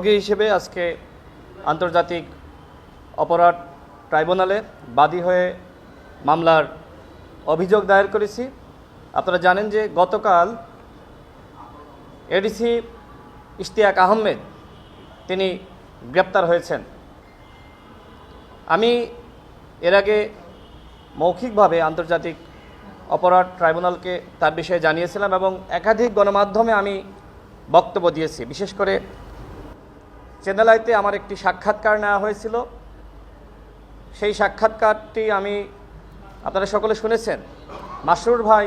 সহযোগী হিসেবে আজকে আন্তর্জাতিক অপরাধ ট্রাইব্যুনালে বাদী হয়ে মামলার অভিযোগ দায়ের করেছি। আপনারা জানেন যে গতকাল এডিসি ইশতিয়াক আহমেদ তিনি গ্রেপ্তার হয়েছেন। আমি এর আগে মৌখিকভাবে আন্তর্জাতিক অপরাধ ট্রাইব্যুনালকে তার বিষয়ে জানিয়েছিলাম এবং একাধিক গণমাধ্যমে আমি বক্তব্য দিয়েছি। বিশেষ করে চেন্নালাইতে আমার একটি সাক্ষাৎকার নেওয়া হয়েছিল। সেই সাক্ষাৎকারটি আমি, আপনারা সকলে শুনেছেন, মাসরুর ভাই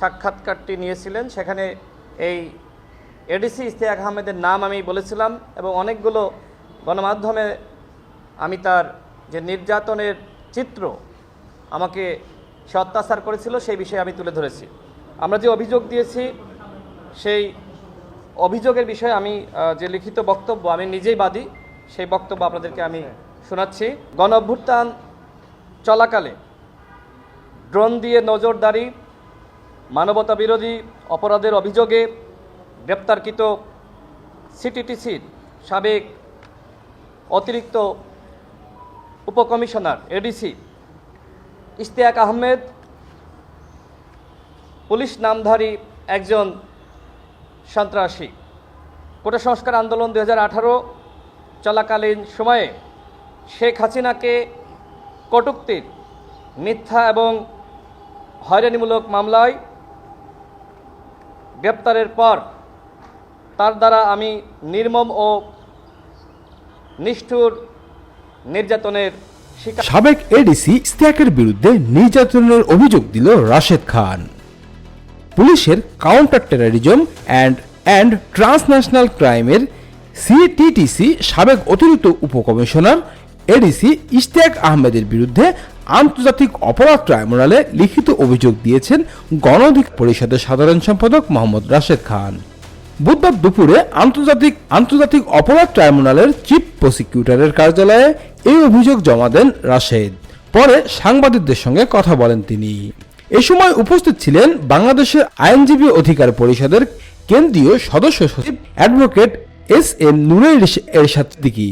সাক্ষাৎকারটি নিয়েছিলেন। সেখানে এই এডিসি ইশতিয়াক আহমেদের নাম আমি বলেছিলাম এবং অনেকগুলো গণমাধ্যমে আমি তার যে নির্যাতনের চিত্র আমাকে সে অত্যাচার করেছিল, সেই বিষয়ে আমি তুলে ধরেছি। আমরা যে অভিযোগ দিয়েছি, সেই অভিযোগের বিষয়ে আমি যে লিখিত বক্তব্য আমি নিজেই বাদী, সেই বক্তব্য আপনাদেরকে আমি শোনাচ্ছি। গণ অভ্যুত্থান চলাকালে ড্রোন দিয়ে নজরদারি, মানবতা বিরোধী অপরাধের অভিযোগে গ্রেপ্তারকৃত সিটিটিসির সাবেক অতিরিক্ত উপকমিশনার, এডিসি ইশতিয়াক আহমেদ, পুলিশ নামধারী একজন সন্ত্রাসী। কোটা সংস্কার আন্দোলন দু হাজার আঠারো চলাকালীন সময়ে শেখ হাসিনাকে কটুক্তির, মিথ্যা এবং হয়রানিমূলক মামলায় গ্রেপ্তারের পর তার দ্বারা আমি নির্মম ও নিষ্ঠুর নির্যাতনের সাবেক এডিসি ইস্তিয়াকের বিরুদ্ধে নির্যাতনের অভিযোগ দিল রাশেদ খান। পুলিশের counter terrorism and and transnational ক্রাইমের CTTC সাবেক অতিরিক্ত উপকমিশনার এডিসি ইশতিয়াক আহমেদের বিরুদ্ধে আন্তর্জাতিক অপরাধ ট্রাইব্যুনালে লিখিত অভিযোগ দিয়েছেন গণ অধিকার পরিষদের সাধারণ সম্পাদক মোহাম্মদ রাশেদ খান। বুধবার দুপুরে আন্তর্জাতিক আন্তর্জাতিক অপরাধ ট্রাইব্যুনালের চিফ প্রসিকিউটরের কার্যালয়ে এই অভিযোগ জমা দেন রাশেদ। পরে সাংবাদিকদের সঙ্গে কথা বলেন তিনি। এ সময় উপস্থিত ছিলেন বাংলাদেশের আইনজীবী অধিকার পরিষদের কেন্দ্রীয় সদস্য সচিব অ্যাডভোকেট এস এম নুরের এরশাদ সিদ্দিকী,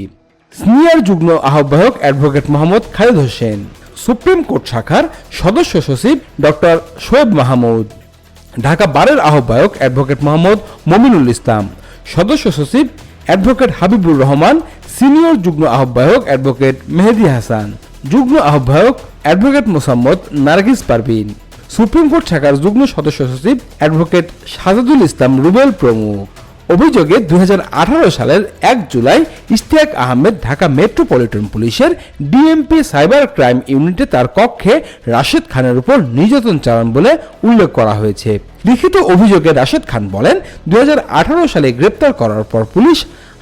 সিনিয়র যুগ্ম আহ্বায়ক advocate Mohammad Khalid Hossain, Supreme Court শাখার সদস্য সচিব ডক্টর শোয়েব মাহমুদ, ঢাকা বারের আহ্বায়ক অ্যাডভোকেট মোহাম্মদ মমিনুল ইসলাম, সদস্য সচিব অ্যাডভোকেট হাবিবুর রহমান, সিনিয়র যুগ্ম আহ্বায়ক অ্যাডভোকেট মেহেদি হাসান, যুগ্ম আহ্বায়ক advocate Mosammat Nargis Parvin. Supreme Court শাখার যুগ্ম সদস্য সচিব অ্যাডভোকেট সাজাদুল ইসলাম রুবেল প্রমুখ অভিযোগে দুই সালের এক জুলাই ইশতিয়াক আহমেদ ঢাকা মেট্রোপলিটন পুলিশের ডিএমপি সাইবার ক্রাইম ইউনিটে তার কক্ষে রাশেদ খানের উপর নির্যাতন চালান বলে উল্লেখ করা হয়েছে। লিখিত অভিযোগে রাশেদ খান বলেন, দুই হাজার আঠারো সালে গ্রেপ্তার করার পর পুলিশ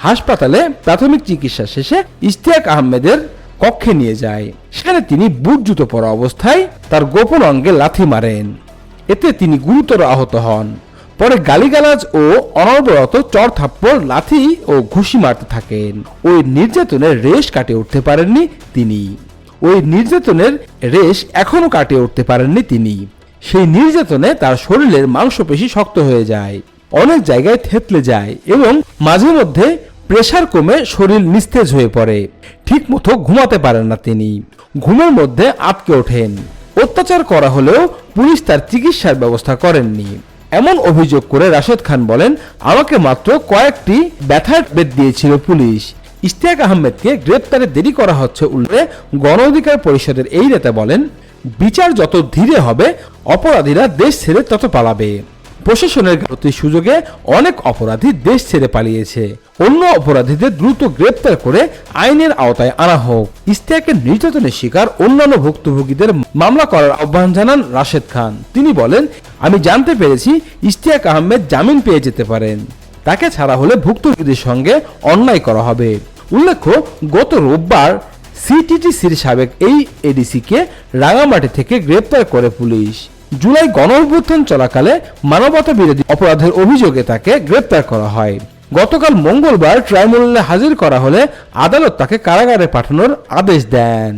হাসপাতালে প্রাথমিক চিকিৎসা শেষে ইশতিয়াক আহমেদের কক্ষে নিয়ে যায়। সেখানে তিনি বুট জুতো পরা অবস্থায় তার গোপন অঙ্গে লাথি মারেন। এতে তিনি গুরুতর আহত হন। পরে গালিগালাজ ও অনবরত চর থাপ্পড় লাথি ও ঘুষি মারতে থাকেন। ওই নির্যাতনের রেশ কাটিয়ে উঠতে পারেননি তিনি। ওই নির্যাতনের রেশ এখনও কাটিয়ে উঠতে পারেননি তিনি। সেই নির্যাতনে তার শরীরের মাংসপেশি শক্ত হয়ে যায়। অনেক জায়গায় থেতলে যায় এবং মাঝে মধ্যে প্রেশার কমে শরীর নিস্তেজ হয়ে পড়ে। ঠিক মতো ঘুমাতে পারেন না তিনি। ঘুমের মধ্যে আটকে ওঠেন। অত্যাচার করা হলেও পুলিশ তার চিকিৎসার ব্যবস্থা করেননি। এমন অভিযোগ করে রাশেদ খান বলেন, আমাকে মাত্র কয়েকটি ব্যথার বেদ দিয়েছিল পুলিশ। ইশতিয়াক আহমেদকে গ্রেপ্তারে দেরি করা হচ্ছে উল্লেখে গণ অধিকার পরিষদের এই নেতা বলেন, বিচার যত ধীরে হবে, অপরাধীরা দেশ ছেড়ে তত পালাবে। প্রশাসনের গাফিলতির সুযোগে অনেক অপরাধী দেশ ছেড়ে পালিয়েছে। অন্য অপরাধীদের দ্রুত গ্রেপ্তার করে আইনের আওতায় আনা হোক। ইস্তিয়াকের নির্যাতনের শিকার অন্যান্য ভুক্তভোগীদের মামলা করার আহ্বান জানান রাশেদ খান। তিনি বলেন, আমি জানতে পেরেছি ইশতিয়াক আহমেদ জামিন পেয়ে যেতে পারেন। তাকে ছাড়া হলে ভুক্তভোগীদের সঙ্গে অন্যায় করা হবে। উল্লেখ্য, গত রোববার সিটিটিসির সাবেক এই এডিসিকে রাঙামাটি থেকে গ্রেপ্তার করে পুলিশ। জুলাই গণ অভ্যুত্থান চলাকালে মানবতা বিরোধী অপরাধের অভিযোগে তাকে গ্রেপ্তার করা হয়। গতকাল মঙ্গলবার ট্রাইব্যুনালে হাজির করা হলে আদালত তাকে কারাগারে পাঠানোর আদেশ দেন।